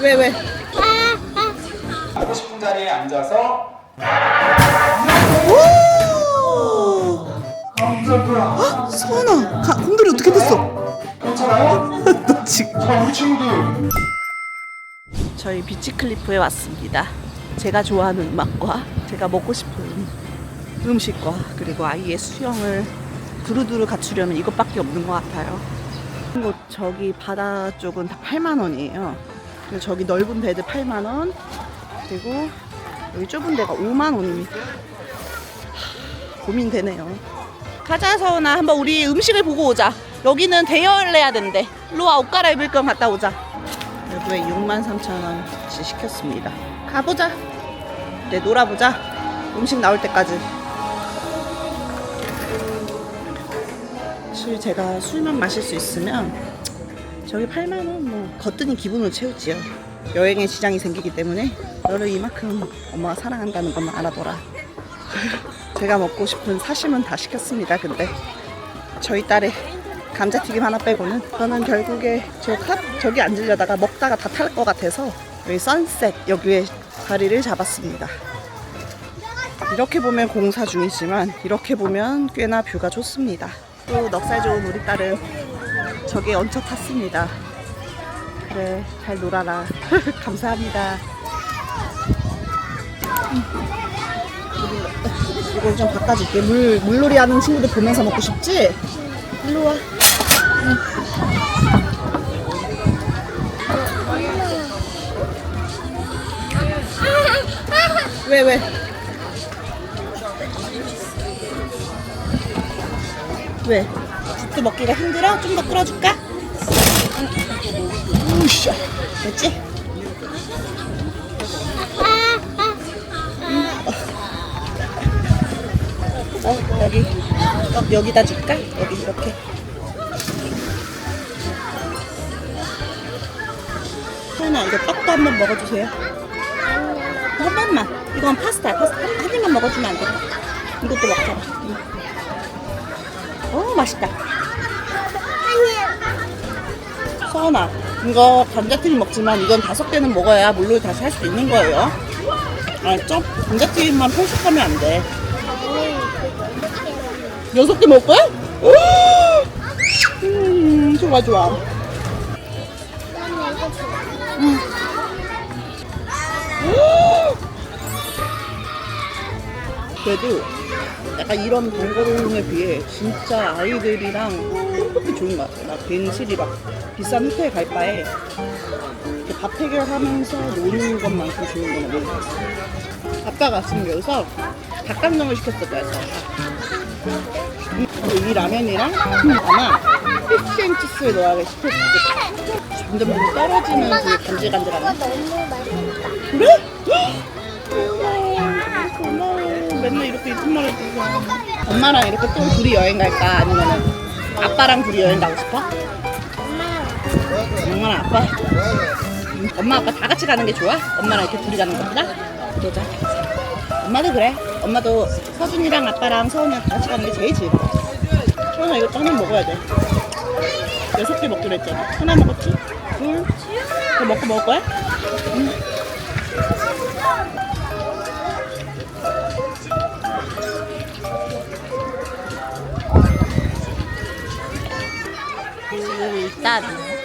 왜 왜? 하고 싶은 자리에 앉아서 오! 감사합니다. 서원아, 가, 곰돌이 어떻게 됐어? 괜찮아요? 너 지금 자 우리 친구들 저희 비치 클리프에 왔습니다. 제가 좋아하는 음악과 제가 먹고 싶은 음식과 그리고 아이의 수영을 두루두루 갖추려면 이것밖에 없는 것 같아요. 그리고 저기 바다 쪽은 다 8만 원이에요. 그리고 저기 넓은 베드 8만 원. 그리고 여기 좁은 데가 5만 원입니다. 하, 고민되네요. 가자 서원아 한번 우리 음식을 보고 오자. 여기는 대여를 해야 된대. 와옷 갈아입을 건 갔다 오자. 여기에 6만 3천 원치 시켰습니다. 가보자. 이제 놀아보자. 음식 나올 때까지. 술 제가 술만 마실 수 있으면 저기 8만 원 뭐 거뜬히 기분을 채우지요. 여행에 지장이 생기기 때문에 너를 이만큼 엄마가 사랑한다는 것만 알아둬라. 제가 먹고 싶은 사심은 다 시켰습니다. 근데 저희 딸의 감자튀김 하나 빼고는 저는 결국에 저컵 저기 앉으려다가 먹다가 다 탈 것 같아서 여기 선셋 여기에 자리를 잡았습니다. 이렇게 보면 공사 중이지만 이렇게 보면 꽤나 뷰가 좋습니다. 또 넉살 좋은 우리 딸은 저기에 얹혀 탔습니다. 그래 잘 놀아라. 감사합니다. 이걸 좀 바꿔줄게. 물, 물놀이 하는 친구들 보면서 먹고 싶지? 일로 와. 왜, 왜? 왜? 국도 먹기가 힘들어? 좀더 끓여줄까? 우샤. 됐지? 어, 여기. 어, 여기다 줄까? 여기 이렇게. 하나 이거 떡도 한번 먹어주세요. 한 번만. 이건 파스타. 파스타 한, 한 입만 먹어주면 안 될까? 이것도 먹자. 응. 어 맛있다. 서원아, 이거 감자튀김 먹지만 이건 다섯 개는 먹어야 물로 다시 할 수 있는 거예요. 알았죠? 감자튀김만 편식하면 안 돼. 여섯 개 먹을 거야? 오! 음, 좋아, 좋아. 음. 오! 그래도 약간 이런 번거로움에 비해 진짜 아이들이랑 컴포트 좋은 것 같아요. 나 괜시리 막 비싼 호텔 갈 바에 이렇게 밥 해결하면서 노는 것만큼 좋은 거는 모르겠어 아빠가 지금 여기서 닭강정을 시켰었어요. 이 라면이랑 아마 피시앤치스를 넣어야 시켰을 점점 좀 떨어지는 그 간질간질함. 그래? 고마워. 맨날 이렇게 이쁜 말을 해줘서. 엄마랑 이렇게 또 둘이 여행 갈까? 아니면은 아빠랑 둘이 여행 가고 싶어? 엄마랑 아빠? 음, 엄마 아빠 다 같이 가는 게 좋아? 엄마랑 이렇게 둘이 가는 것보다? 그러자. 엄마도 그래. 엄마도 서준이랑 아빠랑 서원이랑 다 같이 가는 게 제일 즐거워. 서원아 이것도 하나 먹어야 돼. 여섯 개 먹기로 했잖아. 하나 먹었지? 둘. 그거 먹고 먹을 거야? 응. 일단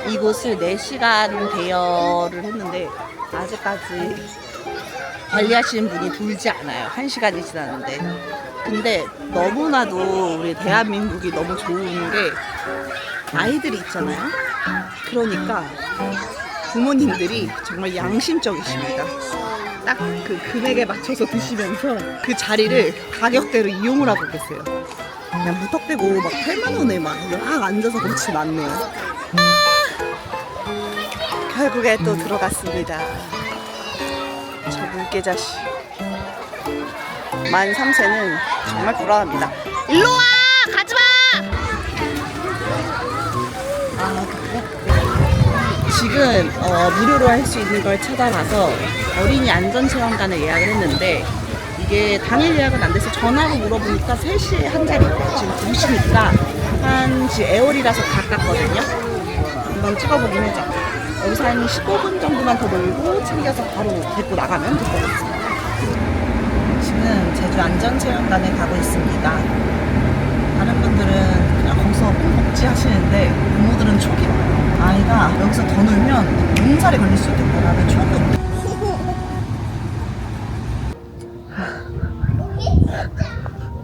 이곳을 4시간 대여를 했는데 아직까지 관리하시는 분이 돌지 않아요. 1시간이 지났는데. 근데 너무나도 우리 대한민국이 너무 좋은 게 아이들이 있잖아요. 그러니까 부모님들이 정말 양심적이십니다. 딱 그 금액에 맞춰서 드시면서 그 자리를 가격대로 이용을 하고 계세요. 그냥 무턱대고 막 8만 원에 막 막 앉아서 그렇지 않네요. 결국에 또 들어갔습니다. 저 물개 자식. 만 3세는 정말 불안합니다. 일로 와! 가지 마! 아, 그래? 지금 어, 무료로 할 수 있는 걸 찾아가서 어린이 안전체험관을 예약을 했는데 이게 당일 예약은 안 돼서 전화로 물어보니까 3시에 한 자리 지금 2시니까 한 지금 애월이라서 가깝거든요. 한번 찍어보긴 하죠. 여기서 한 15분 정도만 더 놀고 챙겨서 바로 데리고 나가면 될 것 같습니다. 지금 제주 안전체험관에 가고 있습니다. 다른 분들은 그냥 거기서 뽕먹지 하시는데 부모들은 와요. 아이가 여기서 더 놀면 몸살에 걸릴 수 있겠다. 나는 촉이 없다.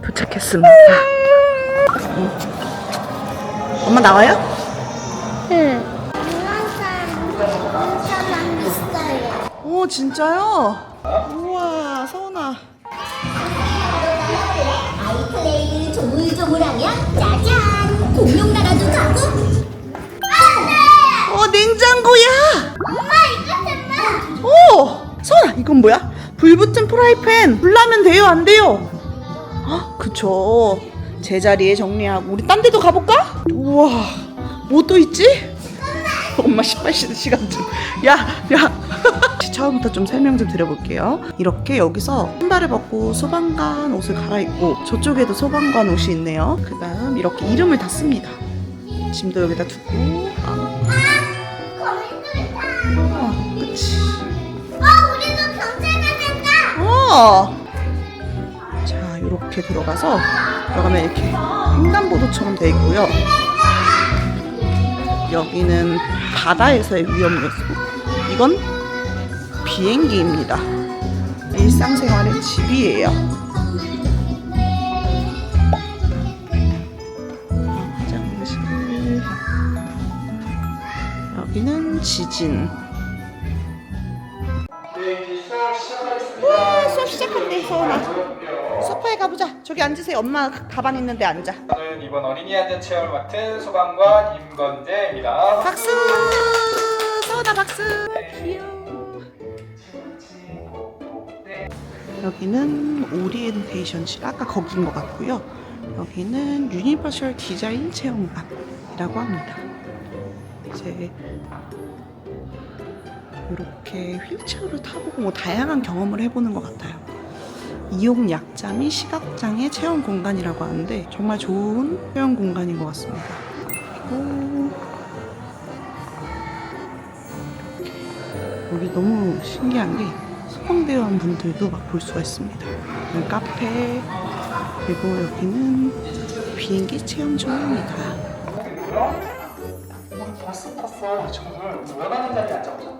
도착했습니다. 엄마 나와요? 진짜요? 우와 서운아 아이플레이 조물조물하면 짜잔 공룡 나라도 가고. 어 냉장고야 엄마 이거 정말. 오 서운아 이건 뭐야? 불 붙은 프라이팬 불나면 돼요 안 돼요? 아 그쵸 제자리에 정리하고 우리 딴 데도 가볼까? 우와 뭐 또 있지? 엄마 신발 신는 시간 좀 야 야 처음부터 좀 설명 좀 드려볼게요 이렇게 여기서 신발을 벗고 소방관 옷을 갈아입고 저쪽에도 소방관 옷이 있네요 그 다음 이렇게 이름을 다 씁니다 짐도 여기다 두고 아, 어, 그치 어. 어. 자, 이렇게 들어가서 들어가면 이렇게 횡단보도처럼 돼 있고요. 여기는 바다에서의 위험 요소. 이건 비행기입니다. 일상생활의 집이에요. 화장실. 여기는 지진. 네, 이제 수업 시작한대, 서원아. 소파에 가보자. 저기 앉으세요. 엄마 가방 있는데 앉아. 저는 이번 어린이 안전 체험을 맡은 소방관 임건재입니다. 박수! 서원아 박수! 귀여워. 여기는 오리엔테이션실 아까 거기인 것 같고요. 여기는 유니버셜 디자인 체험관이라고 합니다. 이제 이렇게 휠체어를 타보고 뭐 다양한 경험을 해보는 것 같아요. 이용 약자 및 시각장애 체험 공간이라고 하는데 정말 좋은 체험 공간인 것 같습니다. 그리고 여기 너무 신기한 게 소방대원 분들도 막 볼 수가 있습니다. 여기 카페 그리고 여기는 비행기 체험 중입니다. 버스 탔어. 친구들 우리 원하는 자리에 앉아보자.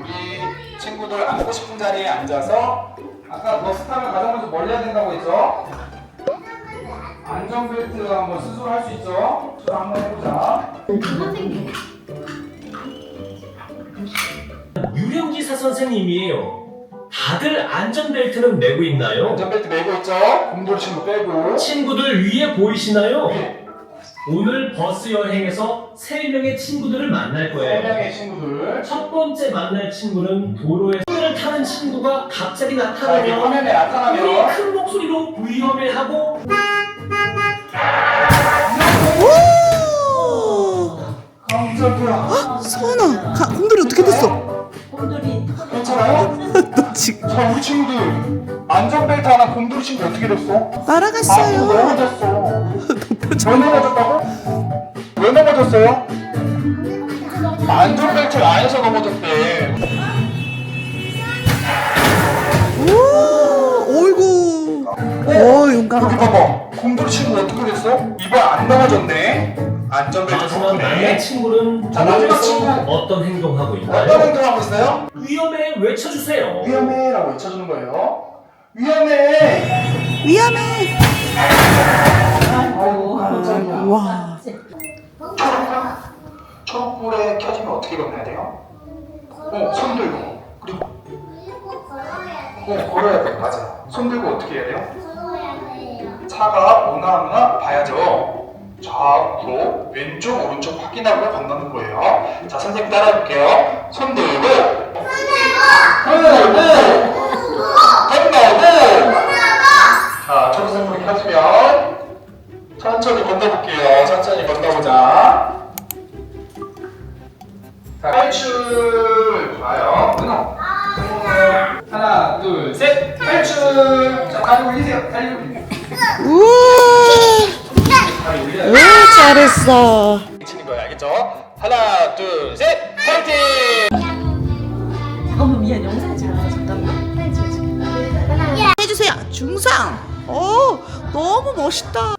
우리 친구들 앉고 싶은 자리에 앉아서 아까 버스 타면 가장 먼저 멀리 해야 된다고 했죠? 안전벨트 한번 스스로 할 수 있죠? 한번 해보자. 유령기사 선생님이에요. 다들 안전벨트는 매고 있나요? 안전벨트 매고 있죠? 곰돌이 친구 빼고. 친구들 위에 보이시나요? 오늘 버스 여행에서 세 명의 친구들을 만날 세 거예요. 명의 친구들. 첫 번째 만날 친구는 도로에 차를 타는 친구가 갑자기 나타나면 화면에 우리 나타나면 큰 목소리로 위험해 하고 오! 깜짝이야. 서원아, 가, 곰돌이 어떻게 됐어? 괜찮아요? 너 지금 자, 우리 친구들 안전벨트 하나 곰돌이 친구 어떻게 됐어? 아, 날아갔어요. 넘어졌어. 왜 넘어졌다고? 왜 넘어졌어요? 안전벨트 안에서 넘어졌대. 오, 어이구. 오, 여기 용감하다. 봐봐. 곰돌이 친구 어떻게 됐어? 이번 안 넘어졌네. 안전벨트 만날 덕분에. 친구는 자, 마지막 친구. 어떤 행동하고 어떤 있나요? 행동하고 있어요? 위험해 외쳐주세요. 위험해라고 외쳐주는 거예요. 위험해. 위험해. 아이고 깜짝이야. 와. 초록불? 초록불에 켜지면 어떻게 건너야 돼요? 어, 손 들고. 그리고 그리고 걸어야 돼. 어, 걸어야 돼. 맞아. 손 들고 어떻게 해야 돼요? 걸어야 돼요. 차가 오나 안 오나 봐야죠. 좌우로 왼쪽 오른쪽 확인하고 건너는 거예요. 자 선생님 따라해볼게요. 손 들고 손 들고 건너고 자 초록불이 켜지면 천천히 건너볼게요. 천천히 건너보자. 자 탈출 좋아요. 은호 하나 둘 셋 탈출 자 다리 올리세요. 다리 올리세요. 우와. 오, 잘했어. 치는 거예요, 알겠죠? 하나, 둘, 셋, 파이팅! 어머 미안 영상 찍어서 잠깐만. 해주세요. 중상. 어 너무 멋있다.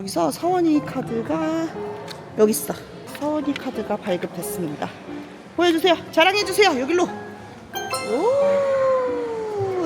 여기서 서원이 카드가 여기 있어. 서원이 카드가 발급됐습니다. 보여주세요. 자랑해주세요. 여기로. 오